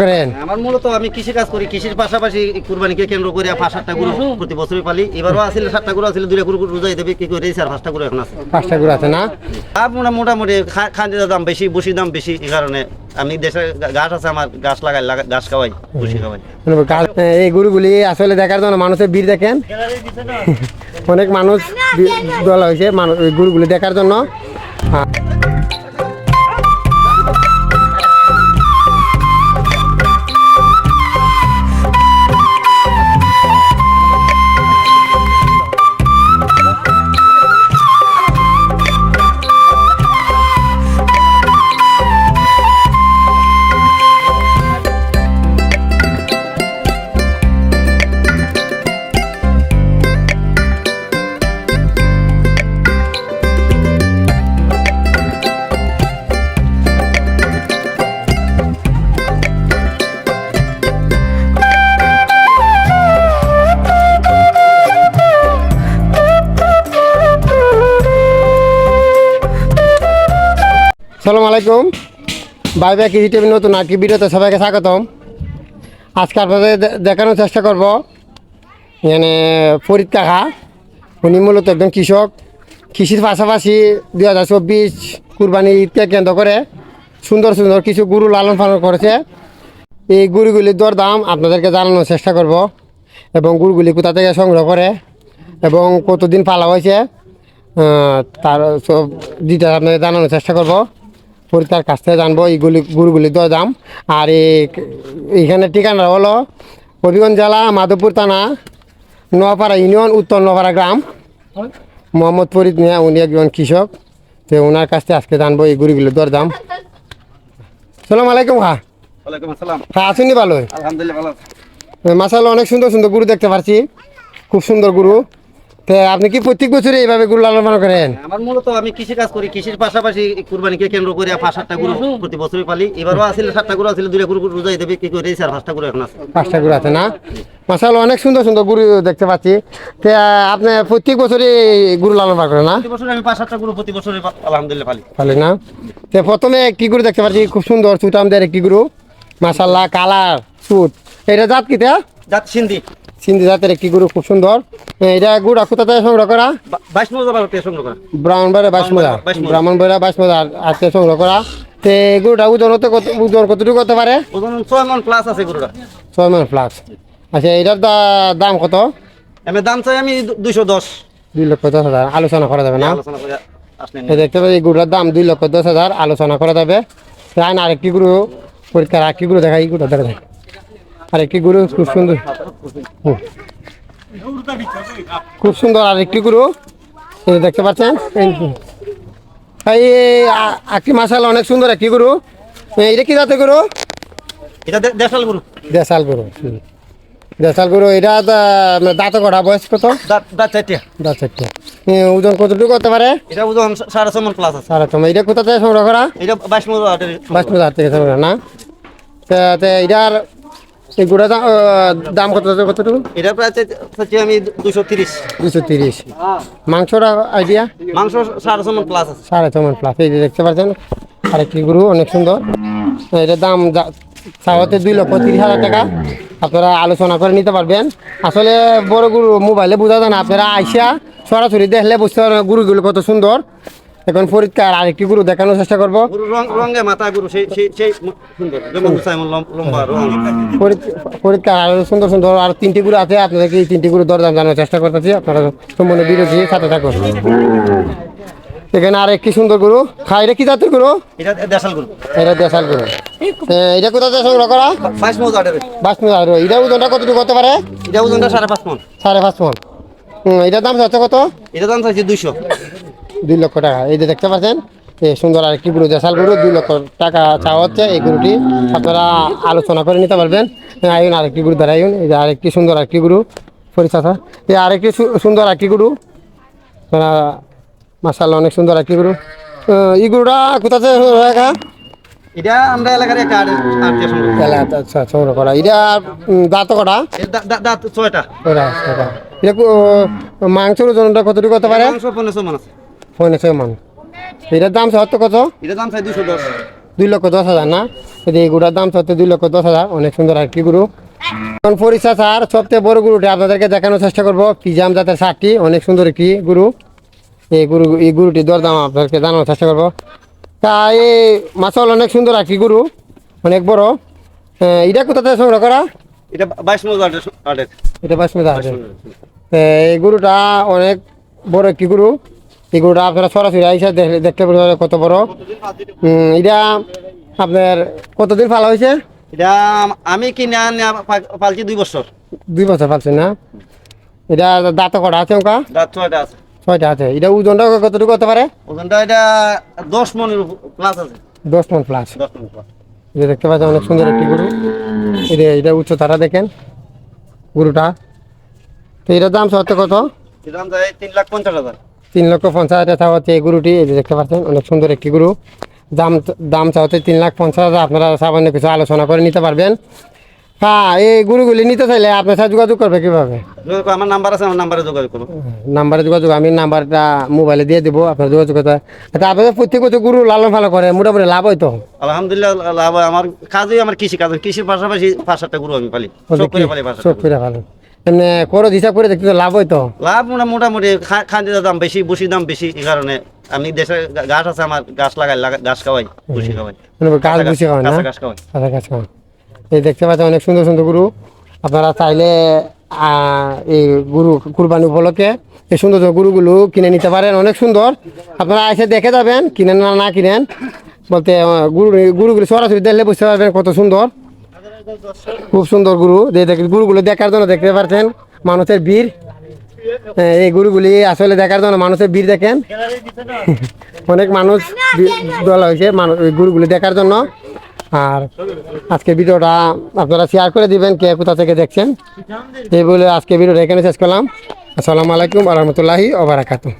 করেন? আমার মূলত আমি কৃষি কাজ করি কৃষির পাশাপাশি কুরবানিকে কেন্দ্র করে পাঁচ সাতটা গরু প্রতি বছরই পালি। এবারও আসলে সাতটা গরু আসলে দুইটা গরু রোজাই দেবে কি করে স্যার পাঁচটা গরু এখন আছে। পাঁচটা গরু আছে না? আর মোটামুটি খা- খাদ্যের দাম বেশি বসির দাম বেশি এই কারণে আমি দেশে গাছ আছে আমার গাছ লাগাই গাছ খাওয়াই বসি খাওয়াই। মানে এই গরুগুলি আসলে দেখার জন্য মানুষের ভিড় দেখেন। অনেক মানুষ দল হয়েছে মানুষ গরুগুলি দেখার জন্য। সালাম আলাইকুম। বাই বাই কেজি টিভি নতুন আর কি ভিডিওতে সবাইকে স্বাগতম। আজকে আপনাদের দেখানোর চেষ্টা করব। মানে ফরিদ কাকা, উনি মূলত একজন কৃষক। কৃষির পাশাপাশি দুই হাজার চব্বিশ কুরবানি ঈদকে কেন্দ্র করে সুন্দর সুন্দর কিছু গরু লালন পালন করেছে। এই গরুগুলির দরদাম আপনাদেরকে জানানোর চেষ্টা করব এবং গরুগুলি কোথা থেকে সংগ্রহ করে এবং কতদিন পালা হয়েছে তার সব ডিটেল আপনাদের জানানোর চেষ্টা করব। পরীক্ষার কাছ থেকে জানব এইগুলি গরুগুলির দরদাম আর এইখানে ঠিকানা হলো হবিগঞ্জ জেলা মাধবপুর থানা নোয়াপাড়া ইউনিয়ন উত্তর নোয়াপাড়া গ্রাম। মোহাম্মদ ফরিদ মিয়া উনি একজন কৃষক। তো ওনার কাছ থেকে আজকে জানব এই গরুগুলির দরদাম সালাম আলাইকুম হা। খা আসুনি ভালো আলহামদুলিল্লাহ মাসাল অনেক সুন্দর সুন্দর গুরু দেখতে পাচ্ছি খুব সুন্দর গরু। আপনি কি প্রত্যেক বছরে এইভাবে গরু লালন পালন করেন? আমার মূলত আমি কৃষি কাজ করি। কৃষির পাশাপাশি কুরবানিকে কেন্দ্র করে পাঁচ সাতটা গরু প্রতি বছরই পালি। এবারও আসলে সাতটা গরু আসলে দুইটা গরু রোজাই দেবে কি করে স্যার পাঁচটা গরু এখন আছে। পাঁচটা গরু আছে না? মাসাল অনেক সুন্দর সুন্দর গরু দেখতে পাচ্ছি। তো আপনি প্রত্যেক বছরে এই গরু লালন পালন করেন না? প্রতি বছর আমি পাঁচ সাতটা গরু প্রতি বছরই আলহামদুলিল্লাহ পালি। ভালো না? তো প্রথমে একটি গরু দেখতে পাচ্ছি? খুব সুন্দর সুতামদের একটি গরু। মাসাল্লাহ কালার সুট। এটা জাত কি তা? জাত সিন্ধি। সিন্ধি জাতের একটি গরু খুব সুন্দর। এটা গুড়া কোথা থেকে সংগ্রহ করা? বা- বাইশ মজা বারো পেয়ে সংগ্রহ করা। ব্রাহ্মণবাড়ি বাইশ মজা। মোজা। ব্রাহ্মণবাড়ি বাইশ মজা আজকে সংগ্রহ করা। তো গরুটা ওজন হতে কত ওজন কতটুকু করতে পারে? ওজন ছয় মন প্লাস আছে গরুটা। ছয় মান প্লাস আচ্ছা এটার দাম কত? আমি দাম চাই আমি দুইশো দশ। দুই লক্ষ দশ হাজার। আলোচনা করা যাবে না? এই দেখতে পাচ্ছি এই গরুটার দাম দুই লক্ষ দশ হাজার। আলোচনা করা যাবে। আরেকটি গরু পরীক্ষার আরেকটি গরু দেখা এই গরুটা দেখা যায় আরেকটি গরু খুব সুন্দর। খুব সুন্দর আরেকটি গরু। এই দেখতে পাচ্ছেন? এই- একটি মাসাল অনেক সুন্দর একটি গরু। এটা কি জাতের গরু? এটা দেশাল গরু। দেশাল গরু। দেশাল গরু এটা দাঁত কটা? বয়স কত? দাঁত দাঁত চারটে। দাঁত চারটে। এ, ওজন কতটুকু করতে পারে? এটা ওজন সাড়ে ছয় মন প্লাস আছে। সারা তোমার এটা কোথা থেকে সংগ্রহ করা? এটা বাইশ বাইশ হাজার থেকে সংগ্রহ না? এটার এই গোড়া দাম কত কতটুকু এটা প্রায় চাচ্ছি আমি দুশো তিরিশ। দুশো তিরিশ। মাংসটা আইডিয়া মাংস সাড়ে ছয় মন প্লাস আছে। সাড়ে ছমান প্লাস এই যে দেখতে পাচ্ছেন আরেকটি গরু অনেক সুন্দর। এটার দাম যা- দুই লক্ষ তিরিশ হাজার টাকা। আপনারা আলোচনা করে নিতে পারবেন। আসলে বড় গরু মোবাইলে বোঝা যায় না। আপনারা আইসা সরাসরি দেখলে বুঝতে পারবেন গরুগুলো কত সুন্দর। এখন পরীক্ষার আরেকটি গরু দেখানোর চেষ্টা করব। রঙে মাথা গরু সেই সেই সেই সুন্দর যেমন হুসাইমন লম- লম্বা রং আরও সুন্দর সুন্দর আর তিনটি গুরু আছে আপনাদেরকে এই তিনটি গুরু দরদাম জানানোর চেষ্টা করতেছি আপনারা সম্পূর্ণ বিরোধী সাথে থাকুন। এখানে আর একটি সুন্দর গরু খাই রে কি জাতের গরু? এটা দেশাল গরু। এটা দেশাল গরু। এটা কোথা থেকে সংগ্রহ করা? বাইশ আর এটা ওজনটা কতটুকু করতে পারে? এটা ওজনটা সাড়ে পাঁচ মন। সাড়ে পাঁচ মন। এটার দাম হচ্ছে কত? এটা দাম চাইছি দুইশো। দুই লক্ষ টাকা। এই যে দেখতে পাচ্ছেন এই সুন্দর আর কি গরু দেশাল গরু দুই লক্ষ টাকা চাওয়া হচ্ছে। এই গরুটি আপনারা আলোচনা করে নিতে পারবেন। আইন আরেকটি গরু দাঁড়াইন এই যে আরেকটি সুন্দর আরেকটি গরু পরিচাষা এই আরেকটি সুন্দর একটি গরু। মাসাল্লাহ অনেক সুন্দর একটি গরু। আহ, এই গরুটা কোথা থেকে সংগ্রহ করা? এটা আমরা এলাকার একটা আট আট দিয়ে সংগ্রহ করি। এলাকা- আচ্ছা সংগ্রহ করা। এটা দাঁত কটা? এর দা- দা- দাঁত ছয়টা। ওরা, ওরা। এটা মাংসের ওজনটা কতটুকু করতে পারে? মাংস পনেরোশো আছে পনেরোশো মান। এটার দাম হচ্ছে কত? এটা দাম চাই দুশো দশ। দুই লক্ষ দশ হাজার না? এই গরুটার দাম হচ্ছে দুই লক্ষ দশ হাজার অনেক সুন্দর একটি গরু। এখন পরিচা স্যার সবচেয়ে বড় গরুটি আপনাদেরকে দেখানোর চেষ্টা করব পিজাম জাতের ষাটটি অনেক সুন্দর একটি গরু। এই গরু এই গরুটির দরদাম আপনাদেরকে জানানোর চেষ্টা করব। তা এই মাসাল অনেক সুন্দর একটি গরু অনেক বড়। এটা কোথা থেকে সংগ্রহ করা? এটা বাইশ এটা আছে এই গরুটা অনেক বড় একটি গরু। এই গরুটা আপনারা সরাসরি আইসা দেখতে পারেন কত বড়। এটা আপনার কতদিন ফালা হয়েছে? এটা আমি কিনে পালছি দুই বছর। দুই বছর ফালছেন না? এটা দাঁত কটা আছে ওকা দাঁত ছয়টা আছে। ছয়টা আছে। এটা ওজনটা কতটুকু হতে পারে? ওজনটা এটা দশ মনের প্লাস আছে। দশ মন প্লাস দশ মন প্লাস এটা দেখতে পাচ্ছেন অনেক সুন্দর একটি গরু। এটা এটা উচ্চতারা দেখেন গরুটা। তো এটার দাম সত্য কত? এর দাম তিন লাখ পঞ্চাশ হাজার। তিন লক্ষ পঞ্চাশ হাজার টাকা হচ্ছে এই গরুটি এই যে দেখতে পাচ্ছেন অনেক সুন্দর একটি গরু। দাম দাম চাওয়াতে তিন লাখ পঞ্চাশ হাজার আপনারা সামান্য কিছু আলোচনা করে নিতে পারবেন। হ্যাঁ এই গরুগুলি নিতে চাইলে আপনার সাথে যোগাযোগ করবে কীভাবে? আমার নাম্বার আছে আমার নাম্বারে যোগাযোগ করব নাম্বারে যোগাযোগ আমি নাম্বারটা মোবাইলে দিয়ে দেবো আপনার যোগাযোগ করতে। আচ্ছা আপনাদের প্রত্যেক বছর গরু লালন ফালন করে মোটামুটি লাভ হয়তো আলহামদুলিল্লাহ লাভ হয়। আমার কাজই আমার কৃষি কাজ কৃষির পাশাপাশি পাঁচ সাতটা গরু আমি পালি সব করে পালি সব করে ভালো এমনি খরচ হিসাব করে দেখতে তো লাভ হয়তো লাভ মোটা মোটামুটি খা- খাদ্যের দাম বেশি বসির দাম বেশি এই কারণে আমি দেশে গাছ আছে আমার গাছ লাগাই গাছ খাওয়াই বসি খাওয়াই। মানে গাছ বেশি হয় না? গাছ খাওয়াই। গাছ খাওয়া এই দেখতে পাচ্ছেন অনেক সুন্দর সুন্দর গরু। আপনারা চাইলে আহ, এই গরু কুরবানি উপলক্ষে এই সুন্দর গরুগুলো কিনে নিতে পারেন অনেক সুন্দর। আপনারা এসে দেখে যাবেন কিনেন না না কিনেন। বলতে গরু গরুগুলো সরাসরি দেখলে বুঝতে পারবেন কত সুন্দর। খুব সুন্দর গুরু। দেখেন গরুগুলো দেখার জন্য দেখতে পারছেন মানুষের বীর হ্যাঁ, এই গরুগুলি আসলে দেখার জন্য মানুষের বীর দেখেন। অনেক মানুষ দল হয়েছে মানুষ গরুগুলি দেখার জন্য। আর আজকে ভিডিওটা আপনারা শেয়ার করে দিবেন কে কোথা থেকে দেখছেন। এই বলে আজকে ভিডিওটা এখানে শেষ করলাম। আসসালামু আলাইকুম আ রহমতুল্লাহি ওবরাকাতু